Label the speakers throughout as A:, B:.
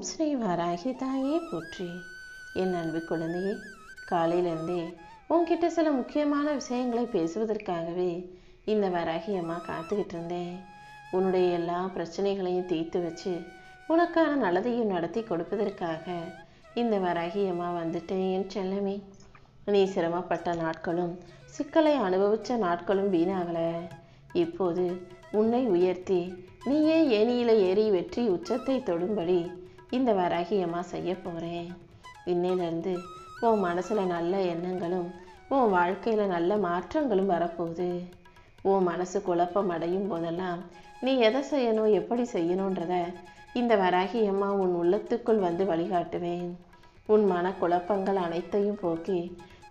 A: ஓம் ஸ்ரீ வாராகி தாயே போற்றி. என் அன்பு குழந்தையே காலையிலேருந்தே உன்கிட்ட சில முக்கியமான விஷயங்களை பேசுவதற்காகவே இந்த வராகி அம்மா காத்துக்கிட்டு இருந்தேன். உன்னுடைய எல்லா பிரச்சனைகளையும் தீர்த்து வச்சு உனக்கான நல்லதையும் நடத்தி கொடுப்பதற்காக இந்த வராகி அம்மா வந்துட்டேன் என் செல்லமே. நீ சிரமப்பட்ட நாட்களும் சிக்கலை அனுபவித்த நாட்களும் வீணாகலை. இப்போது உன்னை உயர்த்தி நீயே ஏனியில ஏறி வெற்றி உச்சத்தை தொடும்படி இந்த வராகியமாக செய்ய போகிறேன் இன்னையிலேருந்து உன் மனசில் நல்ல எண்ணங்களும் உன் வாழ்க்கையில் நல்ல மாற்றங்களும் வரப்போகுது. உன் மனசு குழப்பம் அடையும் போதெல்லாம் நீ எதை செய்யணும் எப்படி செய்யணுன்றத இந்த வராகியம்மா உன் உள்ளத்துக்குள் வந்து வழிகாட்டுவேன். உன் மன குழப்பங்கள் அனைத்தையும் போக்கி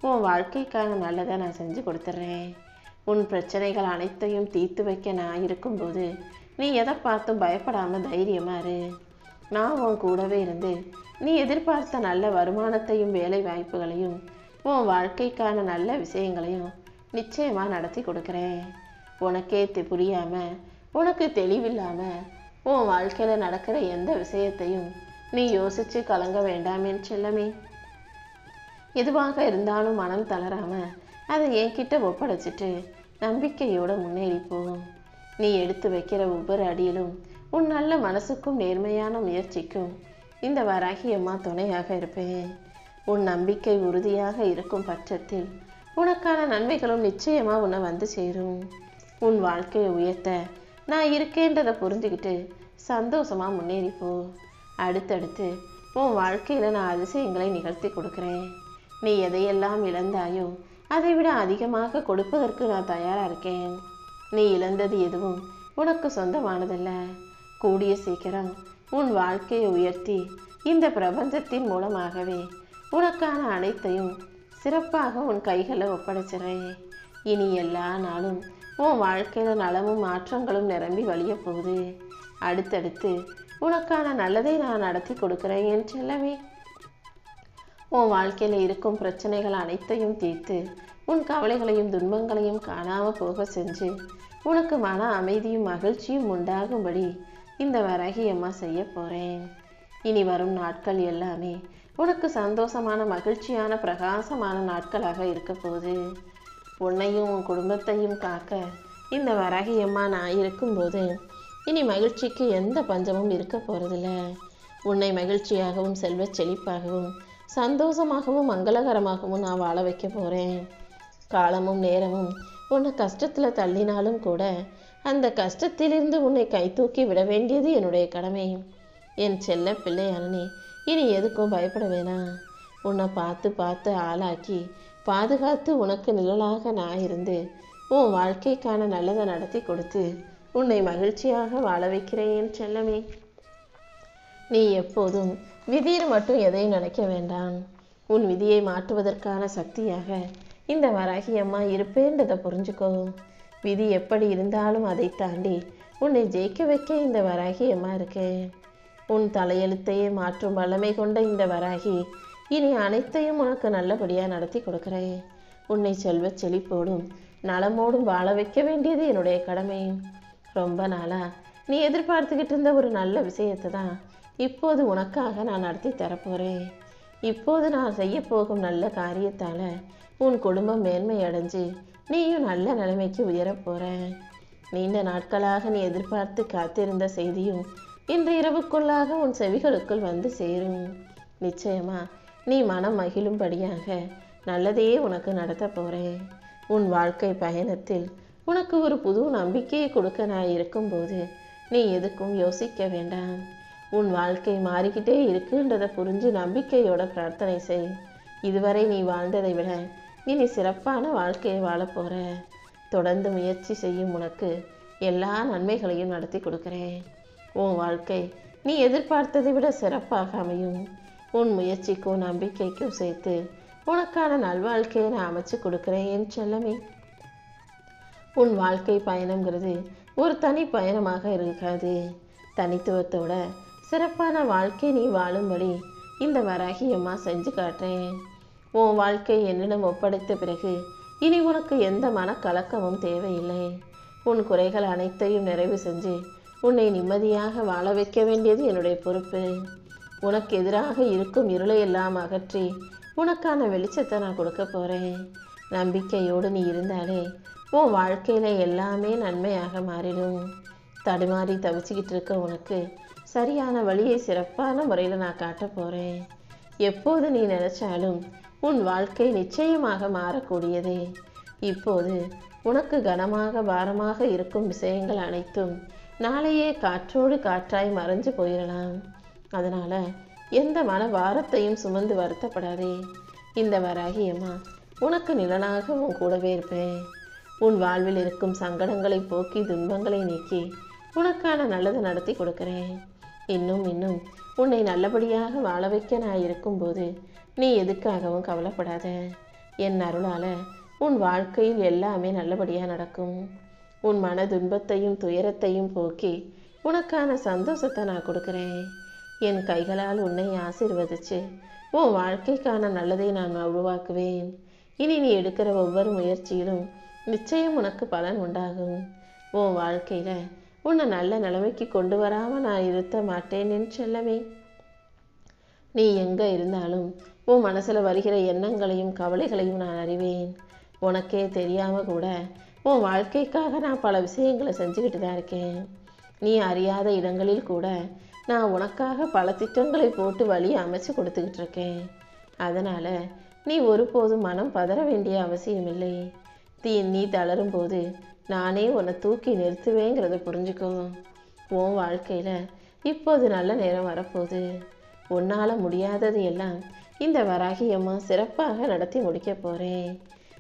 A: உன் வாழ்க்கைக்கான நல்லதை நான் செஞ்சு கொடுத்துட்றேன் உன் பிரச்சனைகள் அனைத்தையும் தீர்த்து வைக்க நான் இருக்கும்போது நீ எதை பார்த்தும் பயப்படாமல் தைரியமாக இரு. நான் உன் கூடவே இருந்து நீ எதிர்பார்த்த நல்ல வருமானத்தையும் வேலை வாய்ப்புகளையும் உன் வாழ்க்கைக்கான நல்ல விஷயங்களையும் நிச்சயமாக நடத்தி கொடுக்குறேன். உனக்கே தெ- உனக்கு தெளிவில்லாமல் உன் வாழ்க்கையில் நடக்கிற எந்த விஷயத்தையும் நீ யோசித்து கலங்க வேண்டாமேன்னு செல்லமே. எதுவாக இருந்தாலும் மனம் தளராமல் அதை என்கிட்ட ஒப்படைச்சிட்டு நம்பிக்கையோடு முன்னேறி போகும் நீ எடுத்து வைக்கிற ஒவ்வொரு அடியிலும் உன் நல்ல மனசுக்கும் நேர்மையான முயற்சிக்கும் இந்த வராகி அம்மா துணையாக இருப்பேன். உன் நம்பிக்கை உறுதியாக இருக்கும் பட்சத்தில் உனக்கான நன்மைகளும் நிச்சயமாக உன்னை வந்து சேரும். உன் வாழ்க்கையை உயர்த்த நான் இருக்கேன்றதை புரிஞ்சுக்கிட்டு சந்தோஷமாக முன்னேறி போ. அடுத்தடுத்து உன் வாழ்க்கையில் நான் அதிசயங்களை நிகழ்த்தி கொடுக்குறேன். நீ எதையெல்லாம் இழந்தாயோ அதை விட அதிகமாக கொடுப்பதற்கு நான் தயாராக இருக்கேன். நீ இழந்தது எதுவும் உனக்கு சொந்தமானதில்லை. கூடிய சீக்கிரம் உன் வாழ்க்கையை உயர்த்தி இந்த பிரபஞ்சத்தின் மூலமாகவே உனக்கான அனைத்தையும் சிறப்பாக உன் கைகளில் ஒப்படைச்சிடுறேன் இனி எல்லா நாளும் உன் வாழ்க்கையில் நலமும் மாற்றங்களும் நிரம்பி வழிய போகுது. அடுத்தடுத்து உனக்கான நல்லதை நான் நடத்தி கொடுக்குறேன் என் செல்லவே உன் வாழ்க்கையில் இருக்கும் பிரச்சனைகள் அனைத்தையும் தீர்த்து உன் கவலைகளையும் துன்பங்களையும் காணாம போக செஞ்சு உனக்கு மன அமைதியும் மகிழ்ச்சியும் உண்டாகும்படி இந்த வரகி அம்மா செய்ய போகிறேன் இனி வரும் நாட்கள் எல்லாமே உனக்கு சந்தோஷமான மகிழ்ச்சியான பிரகாசமான நாட்களாக இருக்க போகுது. உன்னையும் உன் குடும்பத்தையும் காக்க இந்த வரகியம்மா நான் இருக்கும்போது இனி மகிழ்ச்சிக்கு எந்த பஞ்சமும் இருக்க போகிறதில்ல உன்னை மகிழ்ச்சியாகவும் செல்வ செழிப்பாகவும் சந்தோஷமாகவும் மங்களகரமாகவும் நான் வாழ வைக்க போகிறேன் காலமும் நேரமும் உன்னை கஷ்டத்தில் தள்ளினாலும் கூட அந்த கஷ்டத்திலிருந்து உன்னை கை தூக்கி விட வேண்டியது என்னுடைய கடமை. என் செல்ல பிள்ளையானே இனி எதுக்கும் பயப்பட வேணாம் உன்னை பார்த்து பார்த்து ஆளாக்கி பாதுகாத்து உனக்கு நிழலாக நான் இருந்து உன் வாழ்க்கைக்கான நல்லதை நடத்தி கொடுத்து உன்னை மகிழ்ச்சியாக வாழ வைக்கிறேன் என் செல்லமே. நீ எப்போதும் விதியில் மட்டும் எதையும் நினைக்க வேண்டாம். உன் விதியை மாற்றுவதற்கான சக்தியாக இந்த வராகி அம்மா இருப்பேன்றதை புரிஞ்சுக்கோ. விதி எப்படி இருந்தாலும் அதை தாண்டி உன்னை ஜெயிக்க வைக்க இந்த வராகி அம்மா இருக்கேன் உன் தலையெழுத்தையே மாற்றும் வல்லமை கொண்ட இந்த வராகி இனி அனைத்தையும் உனக்கு நல்லபடியாக நடத்தி கொடுக்குறேன். உன்னை செல்வச் செழிப்போடும் நலமோடும் வாழ வைக்க வேண்டியது என்னுடைய கடமை. ரொம்ப நாளா நீ எதிர்பார்த்துக்கிட்டு இருந்த ஒரு நல்ல விஷயத்தை தான் இப்போது உனக்காக நான் நடத்தி தரப்போகிறேன் இப்போது நான் செய்ய போகும் நல்ல காரியத்தால் உன் குடும்பம் மேன்மை அடைஞ்சு நீயும் நல்ல நிலைமைக்கு உயரப் போற. நீண்ட நாட்களாக நீ எதிர்பார்த்து காத்திருந்த செய்தியும் இன்று இரவுக்குள்ளாக உன் செவிகளுக்குள் வந்து சேரும். நிச்சயமா நீ மனம் மகிழும்படியாக நல்லதையே உனக்கு நடத்த போகிறேன் உன் வாழ்க்கை பயணத்தில் உனக்கு ஒரு புது நம்பிக்கையை கொடுக்க நான் இருக்கும்போது நீ எதுக்கும் யோசிக்க வேண்டாம். உன் வாழ்க்கை மாறிக்கிட்டே இருக்குன்றதை புரிஞ்சு நம்பிக்கையோட பிரார்த்தனை செய். இதுவரை நீ வாழ்ந்ததை விட இனி சிறப்பான வாழ்க்கையை வாழப் போற தொடர்ந்து முயற்சி செய்யும் உனக்கு எல்லா நன்மைகளையும் நடத்தி கொடுக்குறேன். உன் வாழ்க்கை நீ எதிர்பார்த்ததை விட சிறப்பாக அமையும். உன் முயற்சிக்கும் நம்பிக்கைக்கும் சேர்த்து உனக்கான நல்வாழ்க்கையை நான் அமைச்சு கொடுக்குறேன் என் செல்லமே. உன் வாழ்க்கை பயணங்கிறது ஒரு தனி பயணமாக இருக்காது. தனித்துவத்தோட சிறப்பான வாழ்க்கை நீ வாழும்படி இந்த வராகி அம்மா செஞ்சு காட்டுறேன். உன் வாழ்க்கை என்னிடம் ஒப்படைத்த பிறகு இனி உனக்கு எந்த மனக்கலக்கமும் தேவையில்லை. உன் குறைகள் அனைத்தையும் நிறைவு செஞ்சு உன்னை நிம்மதியாக வாழ வைக்க வேண்டியது என்னுடைய பொறுப்பு. உனக்கு எதிராக இருக்கும் இருளை எல்லாம் அகற்றி உனக்கான வெளிச்சத்தை நான் கொடுக்க போகிறேன் நம்பிக்கையோடு நீ இருந்தாலே உன் வாழ்க்கையில் எல்லாமே நன்மையாக மாறிடும். தடுமாறி தவிச்சுக்கிட்டு இருக்க உனக்கு சரியான வழியை சிறப்பான முறையில் நான் காட்ட போகிறேன் எப்போது நீ நினச்சாலும் உன் வாழ்க்கை நிச்சயமாக மாறக்கூடியதே. இப்போது உனக்கு கனமாக பாரமாக இருக்கும் விஷயங்கள் அனைத்தும் நாளையே காற்றோடு காற்றாய் மறைஞ்சு போயிடலாம் அதனால எந்த மன பாரத்தையும் சுமந்து வருத்தப்படாதே. இந்த வராகியம்மா உனக்கு நிழலாக உன் கூடவே இருப்பேன். உன் வாழ்வில் இருக்கும் சங்கடங்களை போக்கி துன்பங்களை நீக்கி உனக்கான நல்லது நடத்தி கொடுக்கிறேன். இன்னும் இன்னும் உன்னை நல்லபடியாக வாழ வைக்க நான் இருக்கும்போது நீ எதுக்காகவும் கவலைப்படாத. என் அருளால் உன் வாழ்க்கையில் எல்லாமே நல்லபடியாக நடக்கும். உன் மன துன்பத்தையும் துயரத்தையும் போக்கி உனக்கான சந்தோஷத்தை நான் கொடுக்குறேன். என் கைகளால் உன்னை ஆசீர்வதிச்சு உன் வாழ்க்கைக்கான நல்லதை நான் உருவாக்குவேன். இனி நீ எடுக்கிற ஒவ்வொரு முயற்சியிலும் நிச்சயம் உனக்கு பலன் உண்டாகும். உன் வாழ்க்கையில் உன்னை நல்ல நிலைமைக்கு கொண்டு வராமல் நான் இருத்த மாட்டேன் என் செல்லமே நீ எங்கே இருந்தாலும் உன் மனசில் வருகிற எண்ணங்களையும் கவலைகளையும் நான் அறிவேன். உனக்கே தெரியாமல் கூட உன் வாழ்க்கைக்காக நான் பல விஷயங்களை செஞ்சுக்கிட்டு தான் இருக்கேன். நீ அறியாத இடங்களில் கூட நான் உனக்காக பல திட்டங்களை போட்டு வழி அமைச்சு கொடுத்துக்கிட்டு இருக்கேன். அதனால் நீ ஒருபோதும் மனம் பதற வேண்டிய அவசியமில்லை தீ நீ தளரும் போது நானே உன்னை தூக்கி நிறுத்துவேங்கிறத புரிஞ்சுக்கோ. உன் வாழ்க்கையில் இப்போது நல்ல நேரம் வரப்போகுது. உன்னால் முடியாதது எல்லாம் இந்த வராகியம்மா சிறப்பாக நடத்தி முடிக்க போகிறேன்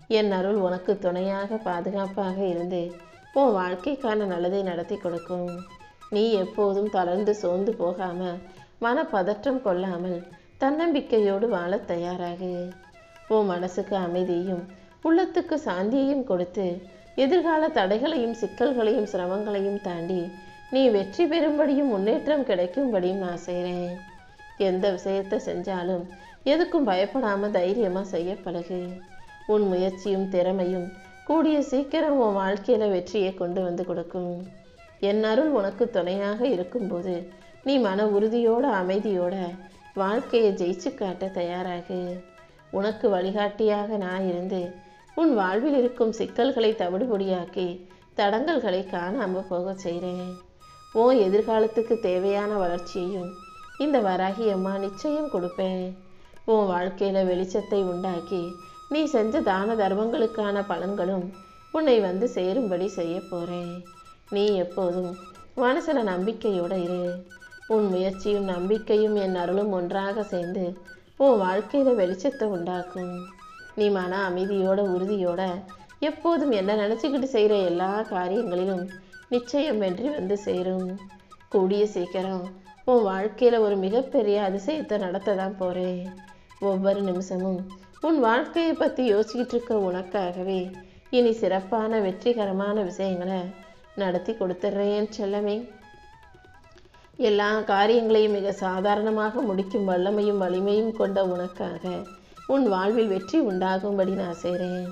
A: என் அருள் உனக்கு துணையாக பாதுகாப்பாக இருந்து உன் வாழ்க்கைக்கான நல்லதை நடத்தி கொடுக்கும். நீ எப்போதும் தளர்ந்து சோர்ந்து போகாமல் மன பதற்றம் கொள்ளாமல் தன்னம்பிக்கையோடு வாழத் தயாராகு. உன் மனசுக்கு அமைதியும் உள்ளத்துக்கு சாந்தியையும் கொடுத்து எதிர்கால தடைகளையும் சிக்கல்களையும் சிரமங்களையும் தாண்டி நீ வெற்றி பெறும்படியும் முன்னேற்றம் கிடைக்கும்படியும் நான் செய்கிறேன் எந்த விஷயத்தை செஞ்சாலும் எதுக்கும் பயப்படாமல் தைரியமாக செய்ய பழகு. உன் முயற்சியும் திறமையும் கூடிய சீக்கிரம் உன் வாழ்க்கையில் வெற்றியை கொண்டு வந்து கொடுக்கும். என் அருள் உனக்கு துணையாக இருக்கும்போது நீ மன உறுதியோட அமைதியோட வாழ்க்கையை ஜெயிச்சு காட்ட தயாராகு. உனக்கு வழிகாட்டியாக நான் இருந்து உன் வாழ்வில் இருக்கும் சிக்கல்களை தவிடுபொடியாக்கி தடங்கல்களை காணாமல் போக செய்கிறேன். உன் எதிர்காலத்துக்கு தேவையான வளர்ச்சியையும் இந்த வராகி அம்மா நிச்சயம் கொடுப்பேன். உன் வாழ்க்கையில் வெளிச்சத்தை உண்டாக்கி நீ செஞ்ச தான தர்மங்களுக்கான பலன்களும் உன்னை வந்து சேரும்படி செய்ய போகிறேன் நீ எப்போதும் மனசில் நம்பிக்கையோட இரு. உன் முயற்சியும் நம்பிக்கையும் என் அருளும் ஒன்றாக சேர்ந்து உன் வாழ்க்கையில் வெளிச்சத்தை உண்டாக்கும். நீ மன அமைதியோட உறுதியோட எப்போதும் என்ன நினச்சிக்கிட்டு செய்கிற எல்லா காரியங்களிலும் நிச்சயம் வென்றி வந்து சேரும். கூடிய சீக்கிரம் உன் வாழ்க்கையில் ஒரு மிகப்பெரிய அதிசயத்தை நடத்த தான் போகிறேன் ஒவ்வொரு நிமிஷமும் உன் வாழ்க்கையை பற்றி யோசிச்சுக்கிட்டு இருக்க உனக்காகவே இனி சிறப்பான வெற்றிகரமான விஷயங்களை நடத்தி கொடுத்துட்றேன் செல்லமே. எல்லா காரியங்களையும் மிக சாதாரணமாக முடிக்கும் வல்லமையும் வலிமையும் கொண்ட உனக்காக உன் வாழ்வில் வெற்றி உண்டாகும்படி நான் செய்கிறேன்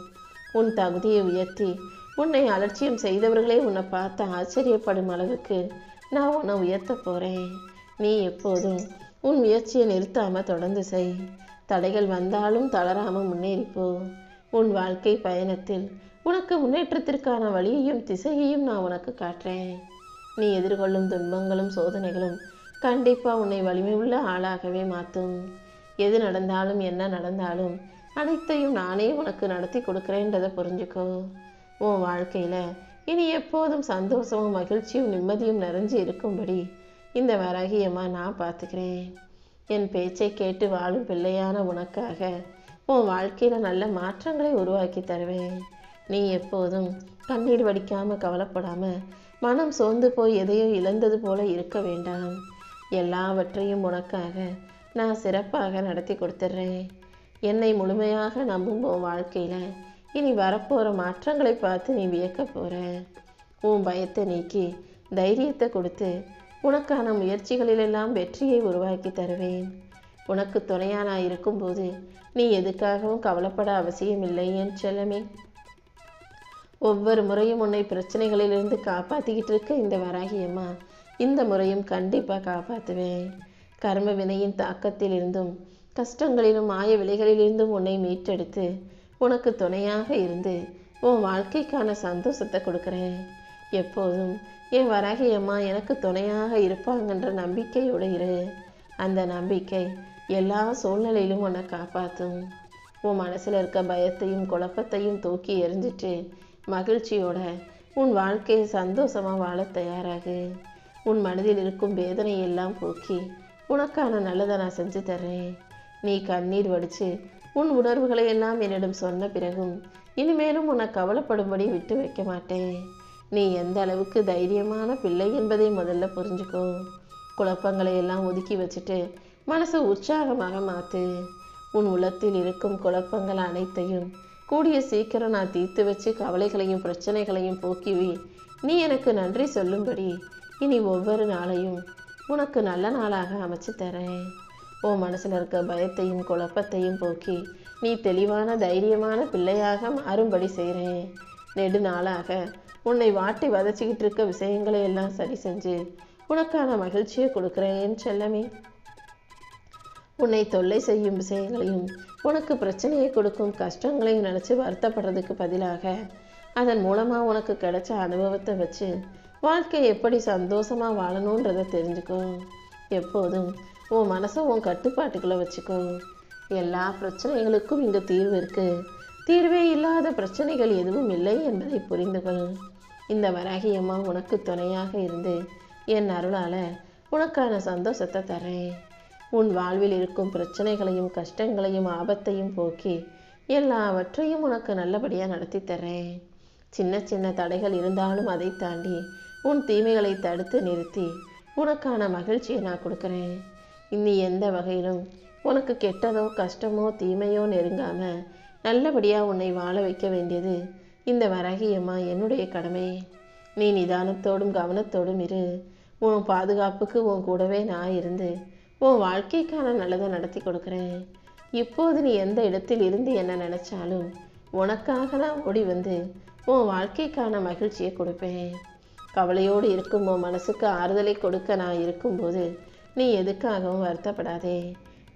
A: உன் தகுதியை உயர்த்தி உன்னை அலட்சியம் செய்தவர்களே உன்னை பார்த்து ஆச்சரியப்படும் அளவுக்கு நான் உன்னை உயர்த்த போகிறேன் நீ எப்போதும் உன் முயற்சியை நிறுத்தாமல் தொடர்ந்து செய். தடைகள் வந்தாலும் தளராம முன்னேறிப்போ. உன் வாழ்க்கை பயணத்தில் உனக்கு முன்னேற்றத்திற்கான வழியையும் திசையையும் நான் உனக்கு காட்டுறேன். நீ எதிர்கொள்ளும் துன்பங்களும் சோதனைகளும் கண்டிப்பா உன்னை வலிமை உள்ள ஆளாகவே மாற்றும் எது நடந்தாலும் என்ன நடந்தாலும் அனைத்தையும் நானே உனக்கு நடத்தி கொடுக்குறேன்றதை புரிஞ்சுக்கோ. உன் வாழ்க்கையில் இனி எப்போதும் சந்தோஷமும் மகிழ்ச்சியும் நிம்மதியும் நிறைஞ்சு இருக்கும்படி இந்த வராகியமாக நான் பார்த்துக்கிறேன். என் பேச்சை கேட்டு வாழும் பிள்ளையான உனக்காக உன் வாழ்க்கையில் நல்ல மாற்றங்களை உருவாக்கி தருவேன். நீ எப்போதும் கண்ணீர் வடிக்காமல் கவலைப்படாமல் மனம் சோர்ந்து போய் எதையோ இழந்தது போல இருக்க வேண்டாம். எல்லாவற்றையும் உனக்காக நான் சிறப்பாக நடத்தி கொடுத்துட்றேன் என்னை முழுமையாக நம்பும் உன் வாழ்க்கையில் இனி வரப்போகிற மாற்றங்களை பார்த்து நீ வியக்க போகிற உன் பயத்தை நீக்கி தைரியத்தை கொடுத்து உனக்கான முயற்சிகளிலெல்லாம் வெற்றியை உருவாக்கி தருவேன். உனக்கு துணையானாய் இருக்கும்போது நீ எதுக்காகவும் கவலைப்பட அவசியமில்லை என் செல்லமே. ஒவ்வொரு முறையும் உன்னை பிரச்சனைகளிலிருந்து காப்பாற்றிக்கிட்டு இருக்க இந்த வராகியம்மா இந்த முறையும் கண்டிப்பாக காப்பாற்றுவேன் கர்ம வினையின் தாக்கத்திலிருந்தும் கஷ்டங்களிலும் மாய விலைகளிலிருந்தும் உன்னை மீட்டெடுத்து உனக்கு துணையாக இருந்து உன் வாழ்க்கைக்கான சந்தோஷத்தை கொடுக்குறேன். எப்போதும் என் வராகி அம்மா எனக்கு துணையாக இருப்பாங்கன்ற நம்பிக்கையோடு இரு. அந்த நம்பிக்கை எல்லா சூழ்நிலையிலும் உன்னை காப்பாற்றும் உன் மனசில் இருக்க பயத்தையும் குழப்பத்தையும் தூக்கி எறிஞ்சிட்டு மகிழ்ச்சியோட உன் வாழ்க்கையை சந்தோஷமாக வாழ தயாராகு. உன் மனதில் இருக்கும் வேதனை எல்லாம் போக்கி உனக்கான நல்லதை நான் செஞ்சு தர்றேன். நீ கண்ணீர் வடித்து உன் உணர்வுகளை எல்லாம் என்னிடம் சொன்ன பிறகும் இனிமேலும் உன்னை கவலைப்படும்படி விட்டு வைக்க மாட்டேன். நீ எந்த அளவுக்கு தைரியமான பிள்ளை என்பதை முதல்ல புரிஞ்சுக்கோ. குழப்பங்களை எல்லாம் ஒதுக்கி வச்சுட்டு மனசை உற்சாகமாக மாற்று உன் உள்ளத்தில் இருக்கும் குழப்பங்கள் அனைத்தையும் கூடிய சீக்கிரம் நான் தீர்த்து வச்சு கவலைகளையும் பிரச்சனைகளையும் போக்கிவி. நீ எனக்கு நன்றி சொல்லும்படி இனி ஒவ்வொரு நாளையும் உனக்கு நல்ல நாளாக அமைச்சு தரேன். உன் மனசில் இருக்க பயத்தையும் குழப்பத்தையும் போக்கி நீ தெளிவான தைரியமான பிள்ளையாக மாறும்படி செய்கிறேன் நெடு நாளாக உன்னை வாட்டி வதச்சிக்கிட்டு இருக்க விஷயங்களை எல்லாம் சரி செஞ்சு உனக்கான மகிழ்ச்சியை கொடுக்குறேன் செல்லமே. உன்னை தொல்லை செய்யும் விஷயங்களையும் உனக்கு பிரச்சனையை கொடுக்கும் கஷ்டங்களையும் நினச்சி வருத்தப்படுறதுக்கு பதிலாக அதன் மூலமாக உனக்கு கிடைச்ச அனுபவத்தை வச்சு வாழ்க்கை எப்படி சந்தோஷமாக வாழணுன்றதை தெரிஞ்சுக்கோ. எப்போதும் உன் மனசை உன் கட்டுப்பாட்டுக்குள்ளே வச்சுக்கோ. எல்லா பிரச்சனைகளுக்கும் இங்கே தீர்வு இருக்குது தீர்வே இல்லாத பிரச்சனைகள் எதுவும் இல்லை என்பதை புரிந்து கொள் இந்த வராகியம்மா உனக்கு துணையாக இருந்து என் அருளால் உனக்கான சந்தோஷத்தை தரேன். உன் வாழ்வில் இருக்கும் பிரச்சனைகளையும் கஷ்டங்களையும் ஆபத்தையும் போக்கி எல்லாவற்றையும் உனக்கு நல்லபடியாக நடத்தி தரேன். சின்ன சின்ன தடைகள் இருந்தாலும் அதை தாண்டி உன் தீமைகளை தடுத்து நிறுத்தி உனக்கான மகிழ்ச்சியை நான் கொடுக்குறேன். இனி எந்த வகையிலும் உனக்கு கெட்டதோ கஷ்டமோ தீமையோ நெருங்காமல் நல்லபடியாக உன்னை வாழ வைக்க வேண்டியது இந்த வரகியம்மா என்னுடைய கடமை. நீ நிதானத்தோடும் கவனத்தோடும் இரு. உன் பாதுகாப்புக்கு உன் கூடவே நான் இருந்து உன் வாழ்க்கைக்கான நல்லதை நடத்தி கொடுக்குறேன். இப்போது நீ எந்த இடத்தில் இருந்து என்ன நினச்சாலும் உனக்காக நான் ஓடி வந்து உன் வாழ்க்கைக்கான மகிழ்ச்சியை கொடுப்பேன். கவலையோடு இருக்கும் உன் மனசுக்கு ஆறுதலை கொடுக்க நான் இருக்கும்போது நீ எதுக்காகவும் வருத்தப்படாதே.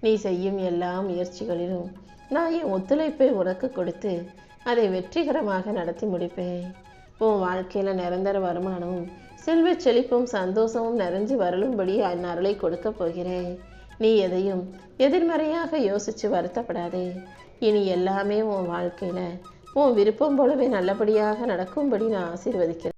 A: நீ செய்யும் எல்லா முயற்சிகளிலும் நான் என் ஒத்துழைப்பை உனக்கு கொடுத்து அதை வெற்றிகரமாக நடத்தி முடிப்பேன். உன் வாழ்க்கையில் நிரந்தர வருமானமும் செல்வச் செழிப்பும் சந்தோஷமும் நிறைஞ்சு வரலும்படி என் அருளை கொடுக்க போகிறேன். நீ எதையும் எதிர்மறையாக யோசித்து வருத்தப்படாதே. இனி எல்லாமே உன் வாழ்க்கையில் உன் விருப்பம் போலவே நல்லபடியாக நடக்கும்படி நான் ஆசீர்வதிக்கிறேன்.